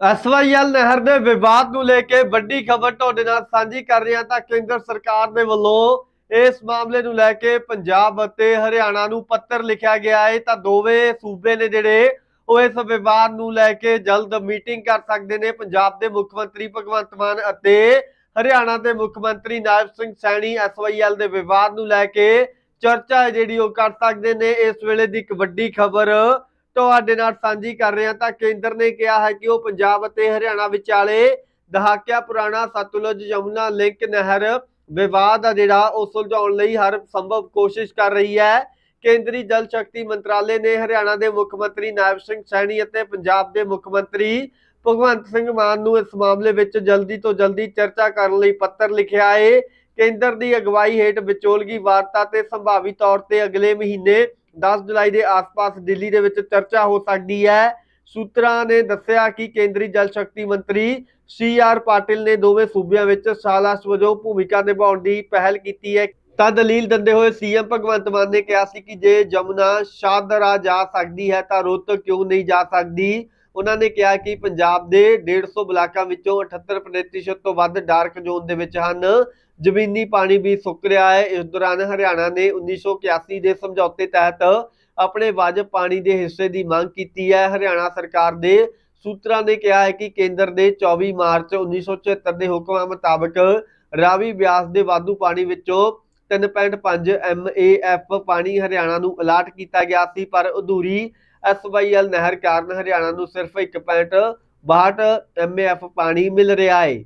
SYL ਨਹਿਰ ਦੇ ਵਿਵਾਦ ਨੂੰ ਲੈ ਕੇ ਵੱਡੀ ਖਬਰ ਤੁਹਾਡੇ ਨਾਲ ਸਾਂਝੀ ਕਰ ਰਹੇ ਹਾਂ ਤਾਂ ਕੇਂਦਰ ਸਰਕਾਰ ਦੇ ਵੱਲੋਂ ਇਸ ਮਾਮਲੇ ਨੂੰ ਲੈ ਕੇ ਪੰਜਾਬ ਅਤੇ ਹਰਿਆਣਾ ਨੂੰ ਪੱਤਰ ਲਿਖਿਆ ਗਿਆ ਹੈ। ਤਾਂ ਦੋਵੇਂ ਸੂਬੇ ਨੇ ਜਿਹੜੇ ਉਹ ਇਸ ਵਿਵਾਦ ਨੂੰ ਲੈ ਕੇ ਜਲਦ ਮੀਟਿੰਗ ਕਰ ਸਕਦੇ ਨੇ। ਪੰਜਾਬ ਦੇ ਮੁੱਖ ਮੰਤਰੀ ਭਗਵੰਤ ਮਾਨ ਅਤੇ ਹਰਿਆਣਾ ਦੇ ਮੁੱਖ ਮੰਤਰੀ ਨਾਇਬ ਸਿੰਘ ਸੈਣੀ ਐਸਵਾਈਐਲ ਦੇ ਵਿਵਾਦ ਨੂੰ ਲੈ ਕੇ ਚਰਚਾ ਹੈ ਜਿਹੜੀ ਉਹ ਕਰ ਸਕਦੇ ਨੇ। ਇਸ ਵੇਲੇ ਦੀ ਇੱਕ ਵੱਡੀ ਖਬਰ ਤੁਹਾਡੇ ਨਾਲ ਸਾਂਝੀ ਕਰ ਰਹੇ ਹਾਂ ਤਾਂ ਕੇਂਦਰ ਨੇ ਕਿਹਾ ਹੈ ਕਿ ਉਹ ਪੰਜਾਬ ਅਤੇ ਹਰਿਆਣਾ ਵਿਚਾਲੇ ਦਹਾਕਿਆਂ ਪੁਰਾਣਾ ਸਤਲੁਜ ਯਮੁਨਾ ਲਿੰਕ ਨਹਿਰ ਵਿਵਾਦ ਆ ਜਿਹੜਾ ਉਹ ਸੁਲਝਾਉਣ ਲਈ ਹਰ ਸੰਭਵ ਕੋਸ਼ਿਸ਼ ਕਰ ਰਹੀ ਹੈ। ਕੇਂਦਰੀ ਜਲ ਸ਼ਕਤੀ ਮੰਤਰਾਲੇ ਨੇ ਹਰਿਆਣਾ ਦੇ ਮੁੱਖ ਮੰਤਰੀ ਨਾਇਬ ਸਿੰਘ ਸੈਣੀ ਅਤੇ ਪੰਜਾਬ ਦੇ ਮੁੱਖ ਮੰਤਰੀ ਭਗਵੰਤ ਸਿੰਘ ਮਾਨ ਨੂੰ ਇਸ ਮਾਮਲੇ ਵਿੱਚ ਜਲਦੀ ਤੋਂ ਜਲਦੀ ਚਰਚਾ ਕਰਨ ਲਈ ਪੱਤਰ ਲਿਖਿਆ ਹੈ ਕੇਂਦਰ ਦੀ ਅਗਵਾਈ ਹੇਠ ਵਿਚੋਲਗੀ ਵਾਰਤਾ ਤੇ ਸੰਭਾਵੀ ਤੌਰ ਤੇ ਅਗਲੇ ਮਹੀਨੇ 10 ਜੁਲਾਈ ਦੇ ਆਸ-ਪਾਸ ਦਿੱਲੀ ਦੇ ਵਿੱਚ ਚਰਚਾ ਹੋ ਸਕਦੀ ਹੈ। ਸੂਤਰਾਂ ਨੇ ਦੱਸਿਆ ਕਿ ਕੇਂਦਰੀ ਜਲ ਸ਼ਕਤੀ ਮੰਤਰੀ ਸੀ ਆਰ ਪਾਟਿਲ ਨੇ ਦੋਵੇਂ ਸੂਬਿਆਂ ਵਿੱਚ ਸਾਲਾਸ ਵਜੋਂ ਭੂਮਿਕਾ ਨਿਭਾਉਣ ਦੀ ਪਹਿਲ ਕੀਤੀ ਹੈ। ਤਾਂ ਦਲੀਲ ਦਿੰਦੇ ਹੋਏ ਸੀਐਮ ਭਗਵੰਤ ਮਾਨ ਨੇ ਕਿਹਾ ਸੀ ਕਿ ਜੇ ਜਮੁਨਾ ਸ਼ਾਦਰਾ ਜਾ ਸਕਦੀ ਹੈ ਤਾਂ ਰੋਹਤਕ ਕਿਉਂ ਨਹੀਂ ਜਾ ਸਕਦੀ? ਉਹਨਾਂ ਨੇ ਕਿਹਾ ਕਿ ਪੰਜਾਬ ਦੇ 150 ਬਲਾਕਾਂ ਵਿੱਚੋਂ 78% ਤੋਂ ਵੱਧ ਡਾਰਕ ਜ਼ੋਨ ਦੇ ਵਿੱਚ ਹਨ। ਜ਼ਮੀਨੀ ਪਾਣੀ ਵੀ ਸੁੱਕ ਰਿਹਾ ਹੈ। ਇਸ ਦੌਰਾਨ ਹਰਿਆਣਾ ਨੇ 1981 ਦੇ ਸਮਝੌਤੇ ਤਹਿਤ ਆਪਣੇ ਵਾਜਬ ਪਾਣੀ ਦੇ ਹਿੱਸੇ ਦੀ ਮੰਗ ਕੀਤੀ ਹੈ। ਹਰਿਆਣਾ ਸਰਕਾਰ ਦੇ ਸੂਤਰਾਂ ਨੇ ਕਿਹਾ ਹੈ ਕਿ ਕੇਂਦਰ ਦੇ 24 ਮਾਰਚ 1976 ਦੇ ਹੁਕਮਾਂ ਮੁਤਾਬਕ ਰਾਵੀ ਬਿਆਸ ਦੇ ਵਾਧੂ ਪਾਣੀ ਵਿੱਚੋਂ 3.5 ਐਮਏਐਫ ਪਾਣੀ ਹਰਿਆਣਾ ਨੂੰ ਅਲਾਟ ਕੀਤਾ ਗਿਆ ਸੀ। ਪਰ ਅਧੂਰੀ ਐਸਵਾਈਐਲ ਨਹਿਰ ਕਾਰਨ ਹਰਿਆਣਾ ਨੂੰ ਸਿਰਫ 1.62 ਐਮਏਐਫ ਪਾਣੀ ਮਿਲ ਰਿਹਾ ਹੈ।